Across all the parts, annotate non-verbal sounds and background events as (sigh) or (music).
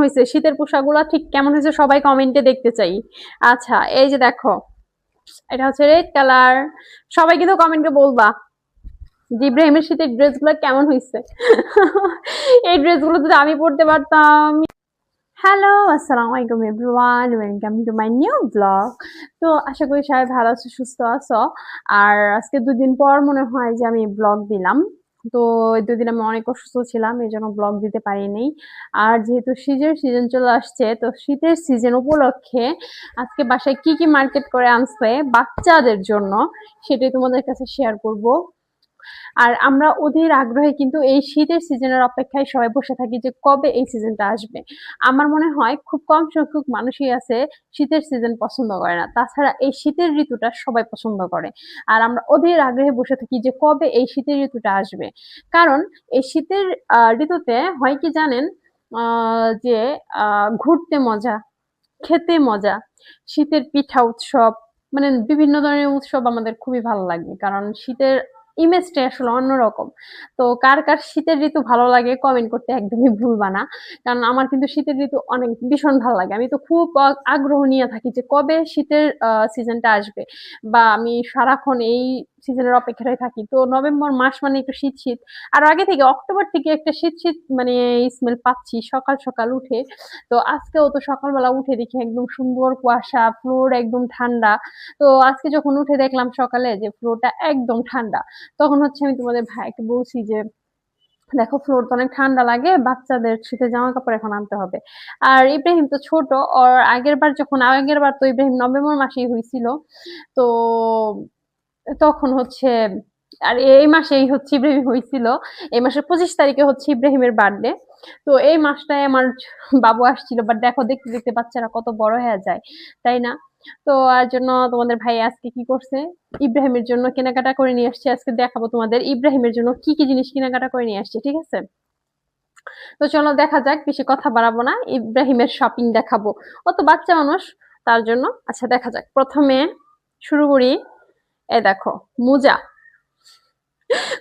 হয়েছে শীতের পোশাকগুলো ঠিক কেমন হয়েছে সবাই কমেন্টে দেখতে চাই। আচ্ছা এই যে দেখো, এটা হচ্ছে রেড কালার সবাই কিন্তু কমেন্টে বলবা ইব্রাহিমের শীতের ড্রেসগুলো কেমন হয়েছে (laughs) এই ড্রেসগুলো যদি আমি পরতে পারতাম। হ্যালো আসসালামু আলাইকুম everyone welcome to my new blog তো আশা করি সবাই ভালো আছো, সুস্থ আছো। আর আজকে দুদিন পর মনে হয় যে আমি ব্লগ দিলাম। তো দুদিন আমি অনেক অসুস্থ ছিলাম এই জন্য ব্লগ দিতে পারিনি। আর যেহেতু শীতের সিজন চলে আসছে, তো শীতের সিজন উপলক্ষে আজকে বাসায় কি কি মার্কেট করে আনছে বাচ্চাদের জন্য, সেটাই তোমাদের কাছে শেয়ার করব। আর আমরা অধীর আগ্রহে কিন্তু এই শীতের সিজনের অপেক্ষায় সবাই বসে থাকি যে কবে এই সিজনটা আসবে। আমার মনে হয় খুব কম সংখ্যক মানুষই আছে শীতের সিজন পছন্দ করে না। তাছাড়া এই শীতের ঋতুটা সবাই পছন্দ করে। আর আমরা অধীর আগ্রহে বসে থাকি যে কবে এই শীতের ঋতুটা আসবে। কারণ এই শীতের ঋতুতে হয় কি জানেন? যে ঘুরতে মজা, খেতে মজা, শীতের পিঠা উৎসব মানে বিভিন্ন ধরনের উৎসব আমাদের খুবই ভালো লাগে। কারণ শীতের ইমেজটা আসলে অন্যরকম তো কার কার শীতের ঋতু ভালো লাগে কমেন্ট করতে একদমই ভুলবা না। কারণ আমার কিন্তু শীতের ঋতু অনেক ভীষণ ভালো লাগে। আমি তো খুব আগ্রহ নিয়ে থাকি যে কবে শীতের সিজনটা আসবে বা আমি সারাক্ষণ এই সিজনের অপেক্ষায় থাকি। তো নভেম্বর মাস মানে একটু শীত শীত। আর আগে থেকে অক্টোবর থেকে একটা শীত শীত মানে স্মেল পাচ্ছি সকাল সকাল উঠে। তো আজকেও তো সকালবেলা উঠে দেখি একদম সুন্দর কুয়াশা ফ্লোর একদম ঠান্ডা। তো আজকে যখন উঠে দেখলাম সকালে যে ফ্লোরটা একদম ঠান্ডা। তখন হচ্ছে আমি তোমাদের ভাইকে বলছি যে, দেখো ফ্লোর তো অনেক ঠান্ডা লাগে, বাচ্চাদের শীতের জামা কাপড় এখন আনতে হবে। আর ইব্রাহিম তো ছোট আর আগের বার যখন, আগের বার তো ইব্রাহিম নভেম্বর মাসেই হয়েছিল। তো তখন হচ্ছে, আর এই মাসেই হচ্ছে ইব্রাহিম হয়েছিল। এই মাসের পঁচিশ তারিখে হচ্ছে ইব্রাহিমের বার্থডে তো এই মাসটায় আমার বাবু আসছিল বাট দেখো দেখতে দেখতে বাচ্চারা কত বড় হয়ে যায়, তাই না? তো আর জন্য তোমাদের ভাই আজকে কি করছে? ইব্রাহিমের জন্য কেনাকাটা করে নিয়ে আসছে। আজকে দেখাবো তোমাদের ইব্রাহিমের জন্য কি কি জিনিস কেনাকাটা করে নিয়ে আসছে, ঠিক আছে? তো চলো দেখা যাক, বেশি কথা বাড়াবো না, ইব্রাহিমের শপিং দেখাবো। ও তো বাচ্চা মানুষ, তার জন্য আচ্ছা দেখা যাক। প্রথমে শুরু করি। এ দেখো, মোজা।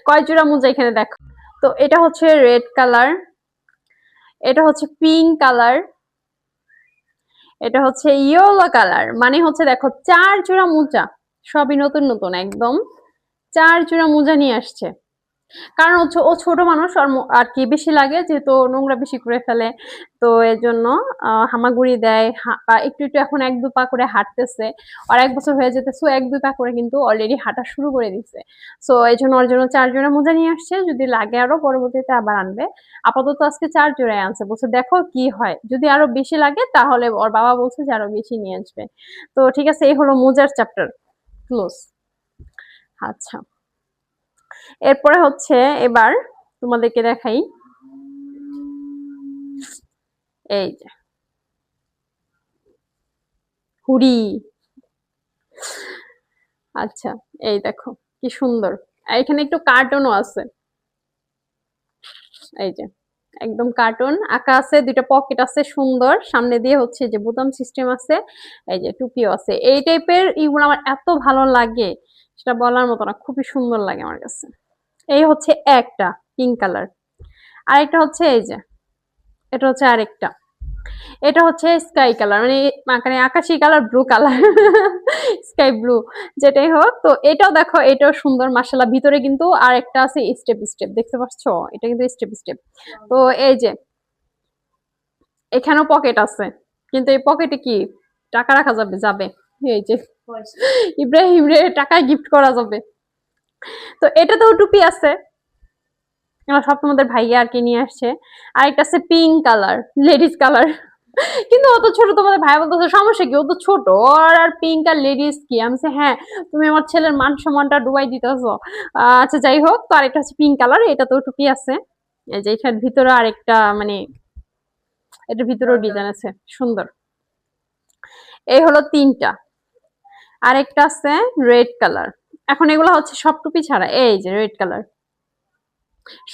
কয় জোড়া মোজা এখানে দেখো? তো এটা হচ্ছে রেড কালার এটা হচ্ছে পিঙ্ক কালার এটা হচ্ছে ইয়েলো কালার মানে হচ্ছে দেখো চার চূড়া মোজা, সবই নতুন নতুন একদম, চার চূড়া মোজা নিয়ে আসছে। কারণ হচ্ছে ও ছোট মানুষ আর কি বেশি লাগে যেহেতু নোংরা বেশি করে ফেলে। তো এর জন্য হামাগুড়ি দেয় একটু একটু এখন এক দু পা করে হাঁটতেছে। আর এক বছর হয়ে যেতে সো এক দুই পা করে কিন্তু অলরেডি হাঁটা শুরু করে দিচ্ছে সো এই জন্য ওর জন্য চার জোড়া মোজা নিয়ে আসছে, যদি লাগে আরও পরবর্তীতে আবার আনবে। আপাতত আজকে চার জোড়ায় আনছে, বলছে দেখো কি হয়। যদি আরও বেশি লাগে, তাহলে ওর বাবা বলছে যে আরও বেশি নিয়ে আসবে। তো ঠিক আছে, এই হলো মোজার চ্যাপ্টার ক্লোজ আচ্ছা। এরপরে হচ্ছে এবার তোমাদেরকে দেখাই। এই যে। হুডি। আচ্ছা এই দেখো, কি সুন্দর। এখানে একটু কার্টুনও আছে। এই যে, একদম কার্টুন আঁকা আছে, দুইটা পকেট আছে, সুন্দর। সামনে দিয়ে হচ্ছে যে বোতাম সিস্টেম আছে। এই যে, টুপিও আছে। এই টাইপের ইগুলো আমার এত ভালো লাগে। সেটা বলার মতো না, খুবই সুন্দর লাগে আমার কাছে। এই হচ্ছে একটা পিঙ্ক কালার আরেকটা হচ্ছে এই যে, এটা হচ্ছে আরেকটা। এটা হচ্ছে স্কাই কালার মানে মানে আকাশি colour blue colour sky blue যেটাই হোক। তো এটাও দেখো, এটাও সুন্দর মাসালা ভিতরে কিন্তু আর একটা আছে স্টেপ স্টেপ দেখতে পাচ্ছ? এটা কিন্তু স্টেপ স্টেপ তো এই যে, এখানেও পকেট আছে। কিন্তু এই পকেটে কি? টাকা রাখা যাবে যাবে। এই যে ইব্রাহিম রে টাকায় গিফট করা যাবে। তো এটাতেও টুপি আছে। সব তোমাদের ভাইয়া আর কি নিয়ে আসছে। আর একটা আছে পিঙ্ক কালার লেডিস কালার কিন্তু ও তো ছোট তোমাদের ভাই বলতেছে সমস্যা কি? ও তো ছোট ওর আর পিঙ্ক আর লেডিস কি? আমি হ্যাঁ তুমি আমার ছেলের মান সম্মানটা ডুবাই দিতেছো। আচ্ছা যাই হোক তো আরেকটা হচ্ছে পিঙ্ক কালার এটা তো টুপি আছে। এই যে এটার ভিতরে আরেকটা মানে এটার ভিতরেও ডিজাইন আছে সুন্দর। এই হলো তিনটা। আরেকটা আছে রেড কালার। এখন এগুলো হচ্ছে সব টুপি ছাড়া, এই যে রেড কালার।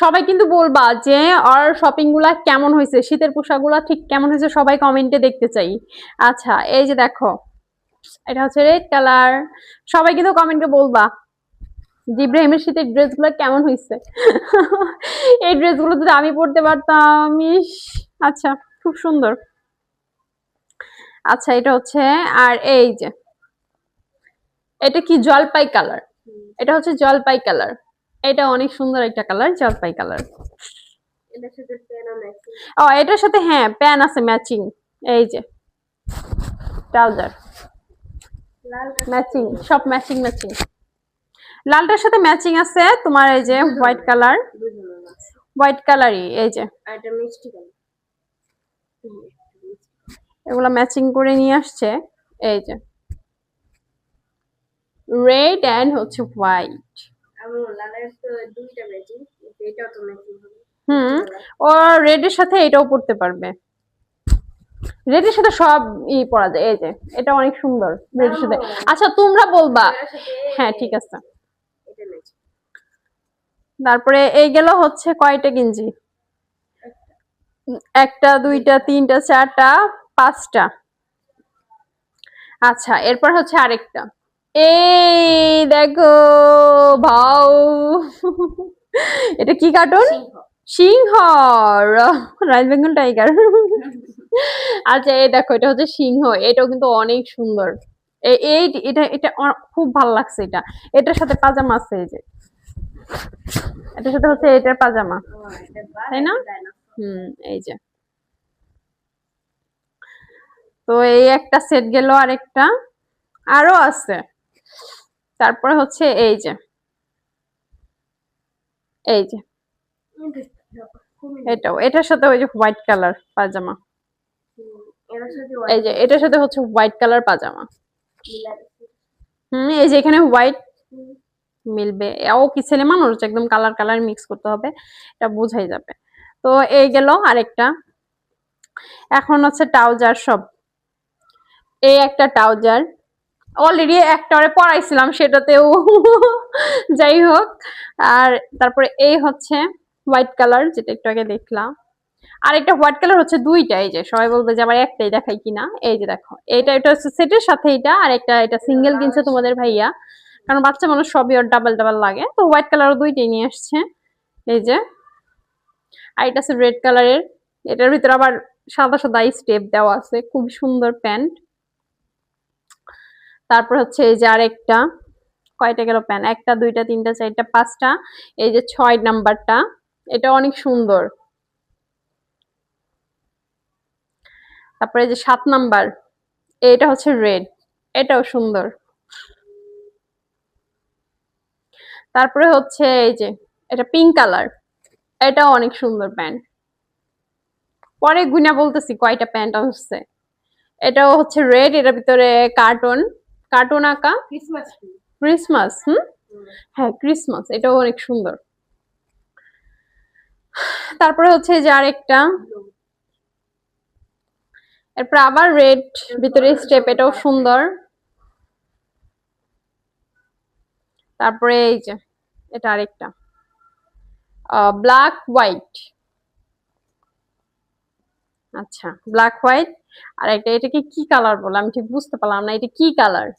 সবাই কিন্তু বলবা যে আর শপিংগুলা কেমন হয়েছে, শীতের পোশাকগুলা ঠিক কেমন হয়েছে সবাই কমেন্টে দেখতে চাই। আচ্ছা এই যে দেখো, এটা হচ্ছে রেড কালার। সবাই কিন্তু কমেন্টে বলবা ইব্রাহিমের শীতের ড্রেসগুলো কেমন হয়েছে। এই ড্রেসগুলো যদি আমি পরতে পারতাম আচ্ছা খুব সুন্দর। আচ্ছা এটা হচ্ছে, আর এই যে এটা কি জলপাই কালার? এটা হচ্ছে জলপাই কালার। এটা অনেক সুন্দর একটা কালার জলপাই কালার। ও এটার সাথে হ্যাঁ প্যান আছে ম্যাচিং এই যে ট্রাউজার ম্যাচিং সব ম্যাচিং ম্যাচিং লালটার সাথে ম্যাচিং আছে তোমার এই যে হোয়াইট কালার হোয়াইট কালারই এই যে। এগুলো ম্যাচিং করে নিয়ে আসছে এই যে। রেড অ্যান্ড হচ্ছে হোয়াইট হুম ও রেডের সাথে এটাও পড়তে পারবে। রেডের সাথে সব ই পরা যায় এই যে এটা অনেক সুন্দর রেডের সাথে। আচ্ছা তোমরা বলবা। হ্যাঁ ঠিক আছে। তারপরে এই গেল হচ্ছে কয়টা গেঞ্জি? একটা দুইটা তিনটা চারটা পাঁচটা। আচ্ছা এরপর হচ্ছে আরেকটা। এই দেখো ভাও। এটা কি কার্টুন সিংহ। রয়্যাল বেঙ্গল টাইগার আচ্ছা এই দেখো এটা হচ্ছে সিংহ এটাও কিন্তু অনেক সুন্দর। এই এটা এটা খুব ভালো লাগছে এটা। এটার সাথে পাজামা আছে এই যে। এটার সাথে হচ্ছে এটার পাজামা। তাই না? হুম এই যে। তো এই একটা সেট গেল আরেকটা। আরও আছে। তারপরে হচ্ছে এই যে এই যে, এটাও, এটার সাথে ওই যে হোয়াইট কালার পাজামা। এই যে, এটার সাথে হচ্ছে হোয়াইট কালার পাজামা। হুম, এই যে এখানে হোয়াইট মিলবে। ও কি, ছেলে মানুষ? একদম কালার কালার মিক্স করতে হবে। এটা বোঝাই যাবে। তো এই গেল আরেকটা। এখন হচ্ছে ট্রাউজার সব। এই একটা ট্রাউজার। অলরেডি একটারে পড়াইছিলাম সেটাতেও। যাই হোক, আর তারপরে এই হচ্ছে হোয়াইট কালার যেটা একটু আগে দেখলাম। আর একটা হোয়াইট কালার হচ্ছে দুইটা, এই যে সবাই বলবে যে আমার একটাই দেখাই কিনা। এই যে দেখো এইটা এটা হচ্ছে সেটের সাথে এটা আর একটা এটা সিঙ্গেল কিনছে তোমাদের ভাইয়া। কারণ বাচ্চা মানুষ সবই ওর ডাবল ডাবল লাগে। তো হোয়াইট কালারও দুইটাই নিয়ে আসছে। এই যে, আর এটা আছে রেড কালারের এটার ভিতরে আবার সাদা সাদা স্টেপ দেওয়া আছে। খুব সুন্দর প্যান্ট। তারপর হচ্ছে এই যে আরেকটা, কয়টা গেল প্যান্ট একটা, দুইটা, তিনটা, চারটা, পাঁচটা, এই যে ছয় নাম্বারটা, এটা অনেক সুন্দর। তারপরে যে সাত নাম্বার, এটা হচ্ছে রেড, এটাও সুন্দর। তারপরে হচ্ছে এই যে, এটা পিঙ্ক কালার, এটাও অনেক সুন্দর প্যান্ট পরে গুনা বলতেছি কয়টা প্যান্ট আসছে এটাও হচ্ছে রেড, এটার ভিতরে কার্টুন কার্টুন আঁকা? ক্রিসমাস হুম? হ্যাঁ ক্রিসমাস এটাও অনেক সুন্দর। তারপরে হচ্ছে এই যে আরেকটা। এরপর আবার রেড ভিতরে স্টেপ এটাও সুন্দর। তারপরে এই যে এটা আরেকটা। Black white. আচ্ছা ব্ল্যাক হোয়াইট। আর একটা এটাকে কি কালার বলে? আমি ঠিক বুঝতে পারলাম না এটা কি কালার?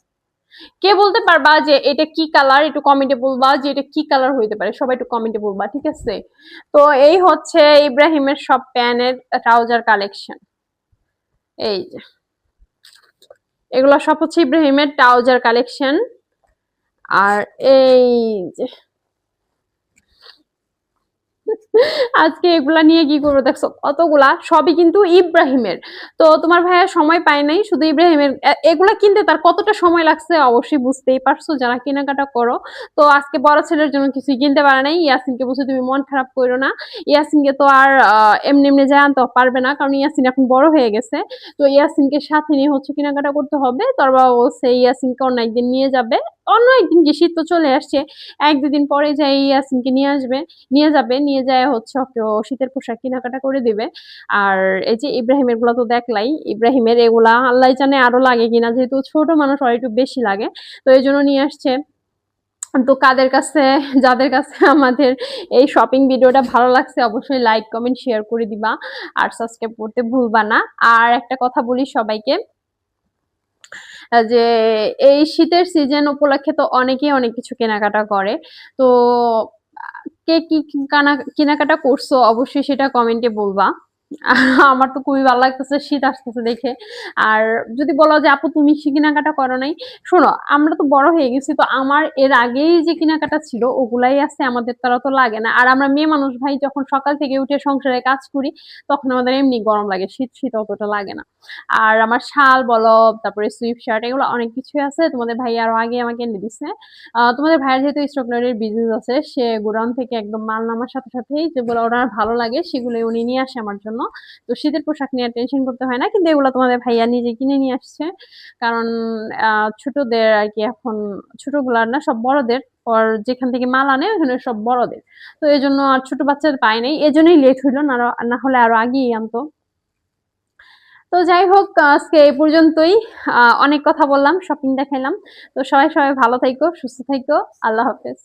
কে বলতে পারবা যে এটা কি কালার একটু কমেন্টে বলবা যে এটা কি কালার হইতে পারে? সবাই একটু কমেন্টে বলবা, ঠিক আছে? তো এই হচ্ছে ইব্রাহিমের সব প্যানের ট্রাউজার কালেকশন এই যে। এগুলো সব হচ্ছে ইব্রাহিমের ট্রাউজার কালেকশন আর এই যে। আজকে এগুলা নিয়ে কি করব? দেখছ, কতগুলা? সবই কিন্তু ইব্রাহিমের। তো তোমার ভাইয়া সময় পায় নাই, শুধু ইব্রাহিমের। এগুলা কিনতে তার কতটা সময় লাগছে অবশ্যই বুঝতেই পারছ, যারা কেনাকাটা করো। তো আজকে বড় ছেলের জন্য কিছুই কিনতে পারে নাই। ইয়াসিনকে বলছে, তুমি মন খারাপ করো না। ইয়াসিনকে তো আর এমনি এমনি যায় আনতে পারবে না, কারণ ইয়াসিন এখন বড় হয়ে গেছে। তো ইয়াসিনকে সাথে নিয়ে হচ্ছে কেনাকাটা করতে হবে। তার বাবা বলছে ইয়াসিনকে অন্য একদিন নিয়ে যাবে। অন্য একদিন কি শীত তো চলে আসছে। এক দুদিন পরে যাই ইয়াসিনকে নিয়ে আসবে, নিয়ে যাবে, নিয়ে যায় হচ্ছে ওকে ও শীতের পোশাক কেনাকাটা করে দিবে। আর এই যে ইব্রাহিমেরগুলা তো দেখলাই, ইব্রাহিমের এগুলা আল্লাহ জানে আরও লাগে কিনা, যেহেতু ছোট মানুষ আর একটু বেশি লাগে। তো এই জন্য নিয়ে আসছে। তো কাদের কাছে, যাদের কাছে আমাদের এই শপিং ভিডিওটা ভালো লাগছে, অবশ্যই লাইক কমেন্ট শেয়ার করে দিবা। আর সাবস্ক্রাইব করতে ভুলবা না। আর একটা কথা বলি সবাইকে যে এই শীতের সিজন উপলক্ষে তো অনেকেই অনেক কিছু কেনাকাটা করে। তো, কে কি কানা, কেনাকাটা করছ? অবশ্যই সেটা কমেন্টে বলবা। (laughs) আমার তো খুবই ভালো লাগতেছে, শীত আসতেছে দেখে। আর যদি বলো যে, আপু, তুমি সে কেনাকাটা করো নাই? শোনো, আমরা তো বড় হয়ে গেছি, তো আমার এর আগেই যে কেনাকাটা ছিল, ওগুলাই আছে, আমাদের তারা তো লাগে না। আর আমরা মেয়ে মানুষ ভাই, যখন সকাল থেকে উঠে সংসারে কাজ করি, তখন আমাদের এমনি গরম লাগে, শীত শীত অতটা লাগে না। আর আমার শাল বলো তারপরে সুইফট শার্ট, এগুলো অনেক কিছুই আছে। তোমাদের ভাই আরও আগে আমাকে এনে দিচ্ছে তোমাদের ভাইয়ের যেহেতু স্টকলারের বিজনেস আছে, সে গোডাউন থেকে একদম মাল নামার সাথে সাথেই যেগুলো ওনার ভালো লাগে সেগুলো উনি নিয়ে আসে আমার জন্য। তো শীতের পোশাক নিয়ে টেনশন করতে হয় না। কিন্তু এগুলো তোমাদের ভাইয়া নিজে কিনে নিয়ে আসছে। কারণ ছোটদের আর কি এখন ছোটগুলার না, সব বড়দের। ওর যেখান থেকে মাল আনে, ওখানে সব বড়দের। তো এই জন্য আর ছোট বাচ্চাদের পায় নাই। জন্যই লেট হইল, না না হলে আরও আগেই আনতো। তো যাই হোক, আজকে এই পর্যন্তই। অনেক কথা বললাম শপিং দেখাইলাম। তো সবাই সবাই ভালো থাইকো, সুস্থ থাইকো। আল্লাহ হাফেজ।